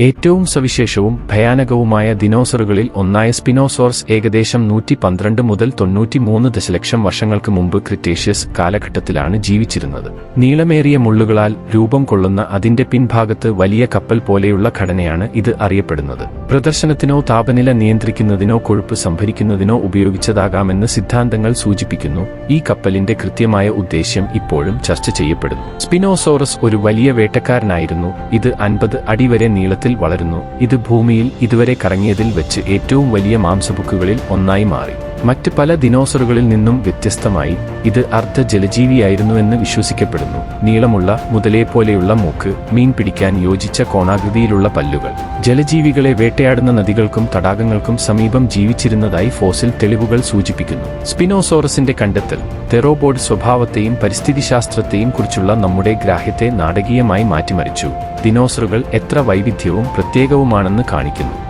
ഏറ്റവും സവിശേഷവും ഭയാനകവുമായ ദിനോസറുകളിൽ ഒന്നായ സ്പിനോസോർസ് ഏകദേശം നൂറ്റി പന്ത്രണ്ട് മുതൽ തൊണ്ണൂറ്റിമൂന്ന് ദശലക്ഷം വർഷങ്ങൾക്ക് മുമ്പ് ക്രിറ്റേഷ്യസ് കാലഘട്ടത്തിലാണ് ജീവിച്ചിരുന്നത്. നീളമേറിയ മുള്ളുകളാൽ രൂപം കൊള്ളുന്ന അതിന്റെ പിൻഭാഗത്ത് വലിയ കപ്പൽ പോലെയുള്ള ഘടനയാണ് ഇത് അറിയപ്പെടുന്നത്. പ്രദർശനത്തിനോ താപനില നിയന്ത്രിക്കുന്നതിനോ കൊഴുപ്പ് സംഭരിക്കുന്നതിനോ ഉപയോഗിച്ചതാകാമെന്ന് സിദ്ധാന്തങ്ങൾ സൂചിപ്പിക്കുന്നു. ഈ കപ്പലിന്റെ കൃത്യമായ ഉദ്ദേശ്യം ഇപ്പോഴും ചർച്ച ചെയ്യപ്പെടുന്നു. സ്പിനോസോറസ് ഒരു വലിയ വേട്ടക്കാരനായിരുന്നു. ഇത് അൻപത് അടി വരെ നീളത്തിൽ വളരുന്നു. ഇത് ഭൂമിയിൽ ഇതുവരെ കറങ്ങിയതിൽ വെച്ച് ഏറ്റവും വലിയ മാംസബുക്കുകളിൽ ഒന്നായി മാറി. മറ്റ് പല ദിനോസറുകളിൽ നിന്നും വ്യത്യസ്തമായി ഇത് അർദ്ധ ജലജീവിയായിരുന്നുവെന്ന് വിശ്വസിക്കപ്പെടുന്നു. നീളമുള്ള മുതലേ പോലെയുള്ള മൂക്ക് മീൻ പിടിക്കാൻ യോജിച്ച കോണാകൃതിയിലുള്ള പല്ലുകൾ. ജലജീവികളെ വേട്ടയാടുന്ന നദികൾക്കും തടാകങ്ങൾക്കും സമീപം ജീവിച്ചിരുന്നതായി ഫോസിൽ തെളിവുകൾ സൂചിപ്പിക്കുന്നു. സ്പിനോസോറസിന്റെ കണ്ടെത്തൽ തെറോബോർഡ് സ്വഭാവത്തെയും പരിസ്ഥിതിശാസ്ത്രത്തെയും കുറിച്ചുള്ള നമ്മുടെ ഗ്രാഹ്യത്തെ നാടകീയമായി മാറ്റിമറിച്ചു. ദിനോസറുകൾ എത്ര വൈവിധ്യവും പ്രത്യേകവുമാണെന്ന് കാണിക്കുന്നു.